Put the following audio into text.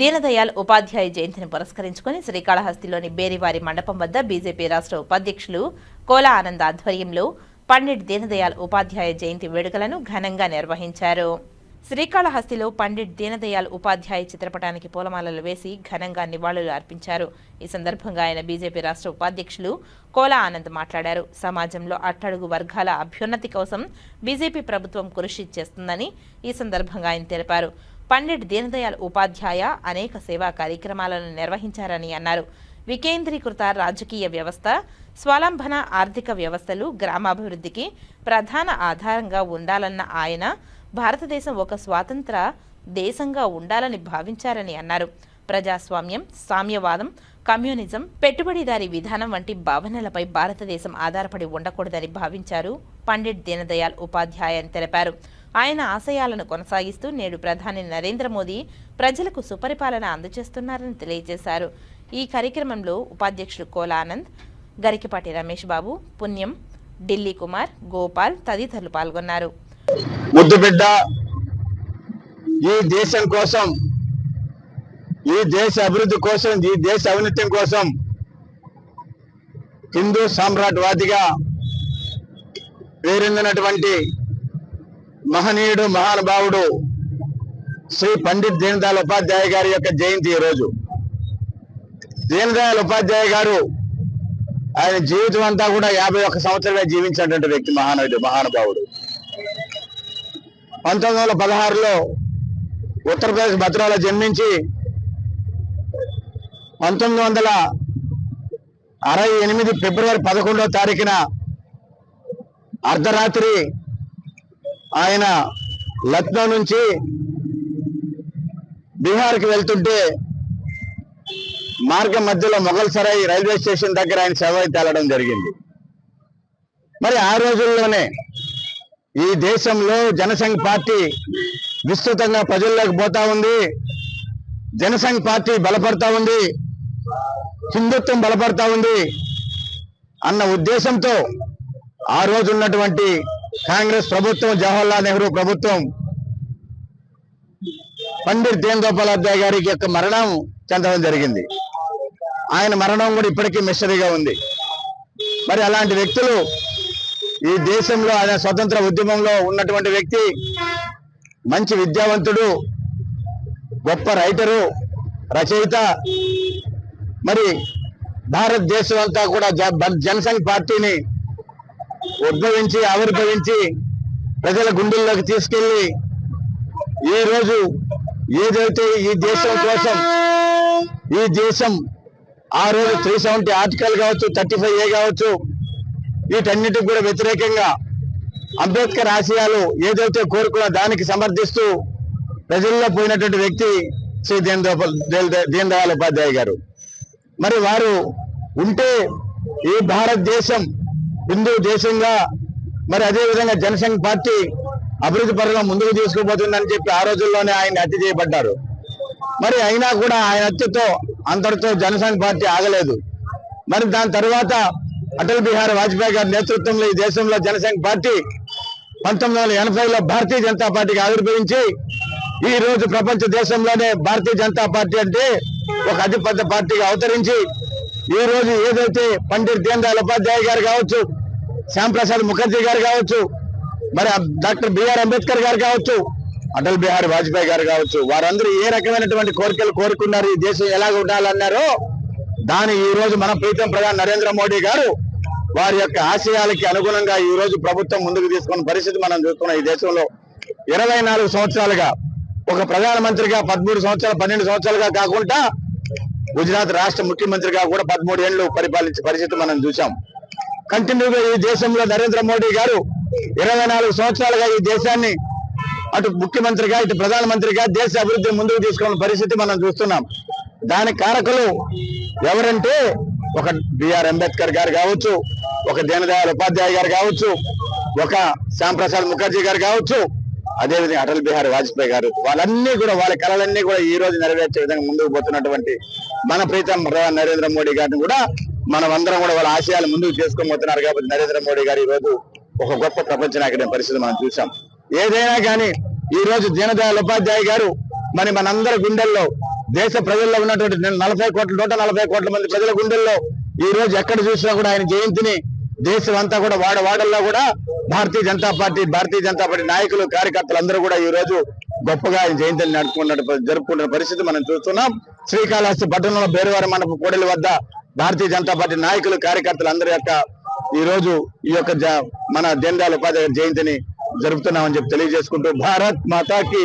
దీనదయాల్ ఉపాధ్యాయ జయంతిని పురస్కరించుకుని శ్రీకాళహస్తిలోని బేరివారి మండపం వద్ద బీజేపీ రాష్ట్ర ఉపాధ్యక్షులు కోలా ఆనంద్ ఆధ్వర్యంలో పండిట్ దీనదయాల్ ఉపాధ్యాయ జయంతి వేడుకలను ఘనంగా నిర్వహించారు. శ్రీకాళహస్తిలో పండిట్ దీనదయాల్ ఉపాధ్యాయ చిత్రపటానికి పూలమాలలు వేసి ఘనంగా నివాళులు అర్పించారు. ఈ సందర్భంగా ఆయన బీజేపీ రాష్ట్ర ఉపాధ్యక్షులు కోలా ఆనంద్ మాట్లాడారు. సమాజంలో అట్టడుగు వర్గాల అభ్యున్నతి కోసం బీజేపీ ప్రభుత్వం కృషి చేస్తుందని ఈ సందర్భంగా ఆయన తెలిపారు. పండిట్ దీనదయాల్ ఉపాధ్యాయ అనేక సేవా కార్యక్రమాలను నిర్వహించారని అన్నారు. వికేంద్రీకృత రాజకీయ వ్యవస్థ స్వలంబన ఆర్థిక వ్యవస్థలు గ్రామాభివృద్ధికి ప్రధాన ఆధారంగా ఉండాలన్న ఆయన భారతదేశం ఒక స్వాతంత్ర దేశంగా ఉండాలని భావించారని అన్నారు. ప్రజాస్వామ్యం సామ్యవాదం కమ్యూనిజం పెట్టుబడిదారీ విధానం వంటి భావనలపై భారతదేశం ఆధారపడి ఉండకూడదని భావించారు పండిట్ దీనదయాల్ ఉపాధ్యాయ అని తెలిపారు. ఆయన ఆశయాలను కొనసాగిస్తూ నేడు ప్రధాని నరేంద్ర మోదీ ప్రజలకు సుపరిపాలన అందజేస్తున్నారని తెలియజేశారు. ఈ కార్యక్రమంలో ఉపాధ్యక్షుడు కోలానంద్ గరికపాటి గరికిపాటి రమేష్ బాబు పుణ్యం ఢిల్లీ కుమార్ గోపాల్ తదితరులు పాల్గొన్నారు. ముద్దు ఈ దేశం కోసం ఈ దేశ అభివృద్ధి కోసం ఈ దేశ అవినీతి కోసం హిందూ సామ్రాట్వాదిగా పేరొందినటువంటి మహనీయుడు మహానుభావుడు శ్రీ పండిత్ దీనదయాల్ ఉపాధ్యాయ గారి యొక్క జయంతి ఈరోజు దీనదయాల్ ఉపాధ్యాయ గారు ఆయన జీవితం అంతా కూడా యాభై ఒక్క సంవత్సరమే జీవించినటువంటి వ్యక్తి మహానుడు మహానుభావుడు. పంతొమ్మిది వందల పదహారులో ఉత్తరప్రదేశ్ భద్రాలో జన్మించి పంతొమ్మిది వందల అరవై ఎనిమిది ఫిబ్రవరి పదకొండవ తారీఖున అర్ధరాత్రి ఆయన లక్నో నుంచి బీహార్కి వెళ్తుంటే మార్గం మధ్యలో మొఘల్సరాయి రైల్వే స్టేషన్ దగ్గర ఆయన శవ తేలడం జరిగింది. మరి ఆ రోజుల్లోనే ఈ దేశంలో జనసంఘ్ పార్టీ విస్తృతంగా ప్రజల్లోకి పోతా ఉంది. జనసంఘ్ పార్టీ బలపడతా ఉంది. హిందుత్వం బలపడతా ఉంది. అన్న ఉద్దేశంతో ఆ రోజు ఉన్నటువంటి కాంగ్రెస్ ప్రభుత్వం జవహర్లాల్ నెహ్రూ ప్రభుత్వం పండిట్ దీన్ గోపాలాధ్యాయ గారికి యొక్క మరణం చెందడం జరిగింది. ఆయన మరణం కూడా ఇప్పటికీ మిస్టరీగా ఉంది. మరి అలాంటి వ్యక్తులు ఈ దేశంలో ఆయన స్వతంత్ర ఉద్యమంలో ఉన్నటువంటి వ్యక్తి మంచి విద్యావంతుడు గొప్ప రైటరు రచయిత మరి భారతదేశం అంతా కూడా జ- జనసంఘ్ పార్టీని ఉద్భవించి ఆవిర్భవించి ప్రజల గుండెల్లోకి తీసుకెళ్ళి ఈ రోజు ఏదైతే ఈ దేశం కోసం ఈ దేశం ఆ రోజు త్రీ సెవెంటీ ఆర్టికల్ కావచ్చు థర్టీ ఫైవ్ ఏ కావచ్చు వీటన్నిటికి కూడా వ్యతిరేకంగా అంబేద్కర్ ఆశయాలు ఏదైతే కోరుకున్నా దానికి సమర్థిస్తూ ప్రజల్లో పోయినటువంటి వ్యక్తి శ్రీ దీన్ దయాల్ దీన్ దయాళ్ ఉపాధ్యాయ గారు. మరి వారు ఉంటే ఈ భారతదేశం హిందూ దేశంగా మరి అదేవిధంగా జనసంఘ్ పార్టీ అభివృద్ధి పరంగా ముందుకు తీసుకుపోతుందని చెప్పి ఆ రోజుల్లోనే ఆయన హత్య చేయబడ్డారు. మరి అయినా కూడా ఆయన హత్యతో అంతటితో జనసంఘ్ పార్టీ ఆగలేదు. మరి దాని తర్వాత అటల్ బిహారీ వాజ్పేయి గారి నేతృత్వంలో ఈ దేశంలో జనసంఘ్ పార్టీ పంతొమ్మిది వందల ఎనభైలో భారతీయ జనతా పార్టీకి ఆవిర్భవించి ఈ రోజు ప్రపంచ దేశంలోనే భారతీయ జనతా పార్టీ అంటే ఒక అతిపెద్ద పార్టీగా అవతరించి ఈ రోజు ఏదైతే పండిట్ దీన్ దయాళ్ ఉపాధ్యాయ గారు కావచ్చు శ్యాంప్రసాద్ ముఖర్జీ గారు కావచ్చు మరి డాక్టర్ బిఆర్ అంబేద్కర్ గారు కావచ్చు అటల్ బిహారీ వాజ్పేయి గారు కావచ్చు వారందరూ ఏ రకమైనటువంటి కోరికలు కోరుకున్నారు ఈ దేశం ఎలాగ ఉండాలన్నారో దాని ఈ రోజు మన ప్రీతం ప్రధాని నరేంద్ర మోడీ గారు వారి యొక్క ఆశయాలకి అనుగుణంగా ఈ రోజు ప్రభుత్వం ముందుకు తీసుకున్న పరిస్థితి మనం చూస్తున్నాం. ఈ దేశంలో ఇరవై సంవత్సరాలుగా ఒక ప్రధానమంత్రిగా పదమూడు సంవత్సరాలు పన్నెండు సంవత్సరాలుగా కాకుండా గుజరాత్ రాష్ట్ర ముఖ్యమంత్రిగా కూడా పదమూడు ఏళ్ళు పరిపాలించే పరిస్థితి మనం చూసాం కంటిన్యూగా ఈ దేశంలో నరేంద్ర మోడీ గారు ఇరవై నాలుగు సంవత్సరాలుగా ఈ దేశాన్ని అటు ముఖ్యమంత్రిగా ఇటు ప్రధానమంత్రిగా దేశ అభివృద్ధిని ముందుకు తీసుకున్న పరిస్థితి మనం చూస్తున్నాం. దాని కారకులు ఎవరంటే ఒక బిఆర్ అంబేద్కర్ గారు కావచ్చు ఒక దీనదయాళ్ ఉపాధ్యాయ గారు కావచ్చు ఒక శ్యాంప్రసాద్ ముఖర్జీ గారు కావచ్చు అదేవిధంగా అటల్ బిహారీ వాజ్పేయి గారు వాళ్ళన్నీ కూడా వాళ్ళ కళలన్నీ కూడా ఈ రోజు నెరవేర్చే విధంగా ముందుకు పోతున్నటువంటి మన ప్రీతం నరేంద్ర మోడీ గారిని కూడా మనం అందరం కూడా వాళ్ళ ఆశయాలు ముందుకు చేసుకొని పోతున్నారు కాబట్టి నరేంద్ర మోడీ గారు ఈ రోజు ఒక గొప్ప ప్రపంచ నాయకుడి పరిస్థితి మనం చూసాం ఏదైనా కానీ ఈ రోజు దీనదయాళ్ ఉపాధ్యాయ గారు మరి మనందరి గుండెల్లో దేశ ప్రజల్లో ఉన్నటువంటి నలభై కోట్ల నూట నలభై కోట్ల మంది ప్రజల గుండెల్లో ఈ రోజు ఎక్కడ చూసినా కూడా ఆయన జయంతిని దేశం అంతా కూడా వాడ వాడల్లో కూడా భారతీయ జనతా పార్టీ భారతీయ జనతా పార్టీ నాయకులు కార్యకర్తలు అందరూ కూడా ఈ రోజు గొప్పగా ఆయన జయంతిని నడుపుకున్న జరుపుకుంటున్న పరిస్థితి మనం చూస్తున్నాం. శ్రీకాళహస్తి పట్టణంలో బేరువారి మండపం కోడలి వద్ద భారతీయ జనతా పార్టీ నాయకులు కార్యకర్తలు అందరి యొక్క ఈ రోజు ఈ యొక్క జ- మన దీన్ ఉపాధ్యాయ జయంతిని జరుపుతున్నామని చెప్పి తెలియజేసుకుంటూ భారత్ మాతాకి